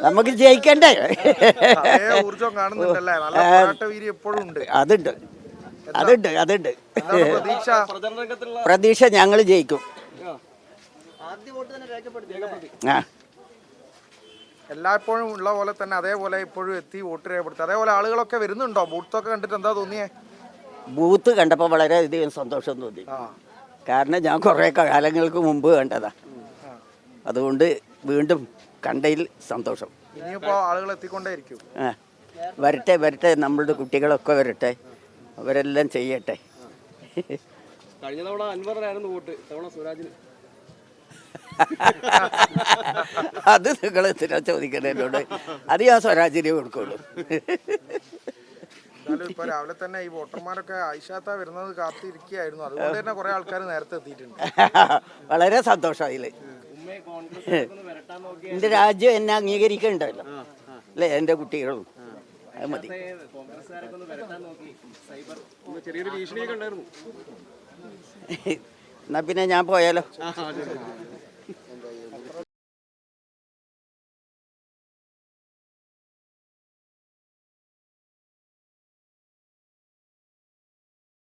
നമുക്ക് ജയിക്കണ്ടേ? അതുണ്ട്. അതുണ്ട് അതുണ്ട്. പ്രതീക്ഷ? പ്രതീക്ഷ ഞങ്ങൾ ജയിക്കും. ആ. എല്ലായ്പ്പോഴും ഉള്ള പോലെ തന്നെ അതേപോലെ ഇപ്പോഴും എത്തി വോട്ട് രേഖപ്പെടുത്തി. അതേപോലെ ആളുകളൊക്കെ വരുന്നുണ്ടോ? ബൂത്തൊക്കെ കണ്ടിട്ട് എന്താ തോന്നിയേ? ബൂത്ത് കണ്ടപ്പോൾ വളരെയധികം സന്തോഷം തോന്നി. കാരണം ഞാൻ കുറേ കാലങ്ങൾക്ക് മുമ്പ് കണ്ടതാ. അതുകൊണ്ട് വീണ്ടും കണ്ടതിൽ സന്തോഷം. ഇനിയിപ്പോ ആളുകൾ എത്തിക്കൊണ്ടേയിരിക്കും. ആ വരട്ടെ വരട്ടെ നമ്മളുടെ കുട്ടികളൊക്കെ വരട്ടെ അവരെല്ലാം ചെയ്യട്ടെ. കഴിഞ്ഞ തവണ അൻവറിനായിരുന്നു വോട്ട് തവണ സുരാജിന് അത് നിങ്ങൾ എന്തിനാ ചോദിക്കണേ എന്നോട്? അത് ഞാൻ സ്വരാജിനെ കൊടുക്കുള്ളൂ. ഇപ്പൊ രാവിലെ തന്നെ ഈ വോട്ടർമാരൊക്കെ ഐഷാത്ത വരുന്നത് കാത്തിരിക്കുകയായിരുന്നു. അതുകൊണ്ട് തന്നെ കുറെ ആൾക്കാർ നേരത്തെ എത്തിയിട്ടുണ്ട്. വളരെ സന്തോഷം അതിൽ എന്റെ രാജ്യം എന്നെ അംഗീകരിക്കണ്ടല്ലോ. അല്ലേ? എന്റെ കുട്ടികളും. അത് മതി. എന്നാ പിന്നെ ഞാൻ പോയാലോ.